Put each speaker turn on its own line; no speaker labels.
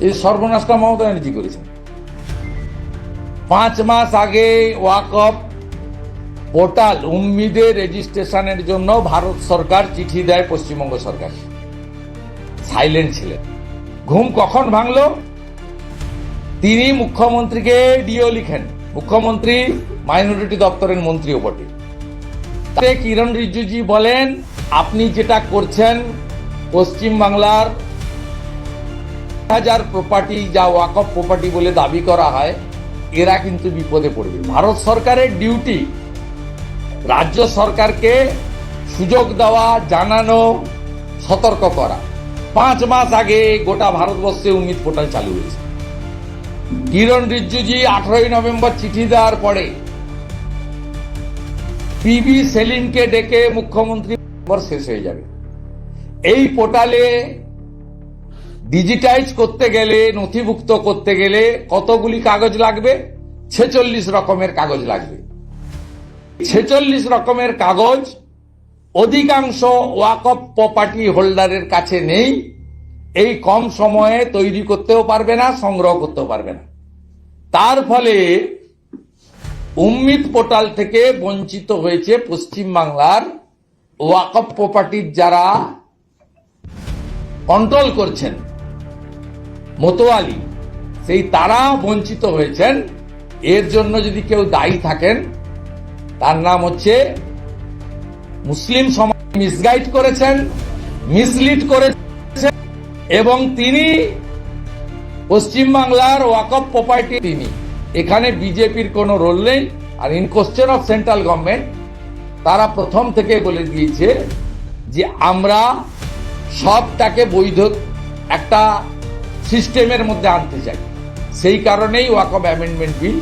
এই সর্বনাশটা মমতা পাঁচ মাস আগে পোর্টাল রেজিস্ট্রেশনের জন্য ভারত সরকার চিঠি দেয় পশ্চিমবঙ্গ সরকার। সাইলেন্ট ছিলেন। ঘুম কখন ভাঙলো? তিনি মুখ্যমন্ত্রীকে ডিও লিখেন। মুখ্যমন্ত্রী, মাইনরিটি দপ্তরের মন্ত্রীও বটে। কিরণ রিজিজু বলেন আপনি যেটা করছেন পশ্চিম বাংলার হাজার প্রপার্টি যা ওয়াকফ প্রপার্টি বলে দাবি করা হয়, এরা কিন্তু বিপদে পড়বে। ভারত সরকারের ডিউটি রাজ্য সরকারকে সুযোগ দেওয়া, জানানো, সতর্ক করা। পাঁচ মাস আগে গোটা ভারতবর্ষে উমিদ পোর্টাল চালু হয়েছে। কিরণ রিজিজুজি আঠারোই নভেম্বর চিঠি দেওয়ার পরে পিবি সেলিনকে ডেকে মুখ্যমন্ত্রী শেষ হয়ে যাবে। এই পোর্টালে ডিজিটাইজ করতে গেলে, নথিভুক্ত করতে গেলে কতগুলি কাগজ লাগবে? ছেচল্লিশ রকমের কাগজ লাগবে। ছেচল্লিশ রকমের কাগজ অধিকাংশ ওয়াকফ প্রপার্টি হোল্ডারের কাছে নেই। এই কম সময়ে তৈরি করতেও পারবে না, সংগ্রহ করতেও পারবে না। তার ফলে উম্মিদ পোর্টাল থেকে বঞ্চিত হয়েছে পশ্চিমবাংলার ওয়াকফ প্রপার্টির যারা কন্ট্রোল করছেন, মতোয়ালি, সেই তারা বঞ্চিত হয়েছেন। এর জন্য যদি কেউ দায়ী থাকেন, তার নাম হচ্ছে মুসলিম সমাজ মিসগাইড করেছেন মিসলিড করেছেন, এবং তিনি পশ্চিমবাংলার ওয়াকফ প্রপার্টি তিনি। এখানে বিজেপির কোনো রোল নেই, আর in question of central government তারা প্রথম থেকে বলে দিয়েছে যে আমরা সবটাকে বৈধ একটা সিস্টেমের মধ্যে আনতে চাই। সেই কারণেই ওয়াকফ অ্যামেন্ডমেন্ট বিল